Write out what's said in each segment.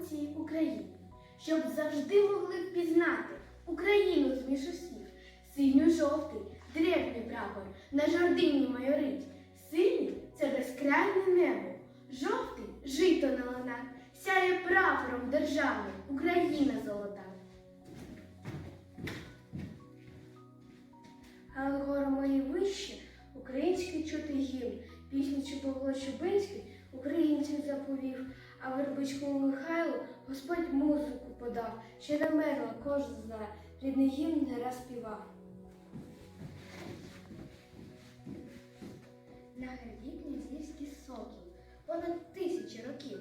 всій Україні, щоб завжди могли впізнати Україну з між усіх. Синьо-жовтий, древній прапор на жордині майорить. Синій це безкрайне небо, жовтий жито на ланах, сяє прапором державним Україна золота. Горами і вище український чути гімн, пісню Павло Чубинський українців а Вербичкому Михайлу Господь музику подав, ще не мерла кожен знає, рідний гімн не раз співав. На гербі князівський сокіл, понад тисячі років.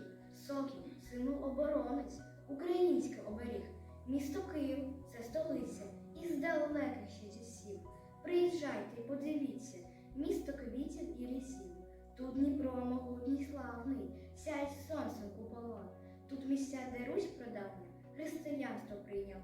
Сокіл, сину оборонець, український оберіг. Місто Київ це столиця, і здалека ще часів. Приїжджайте і подивіться, місто квітів і лісів. Тут Дніпро могутній славний, сяють сонцем купола. Тут місця, де Русь продавна, християнство прийняла.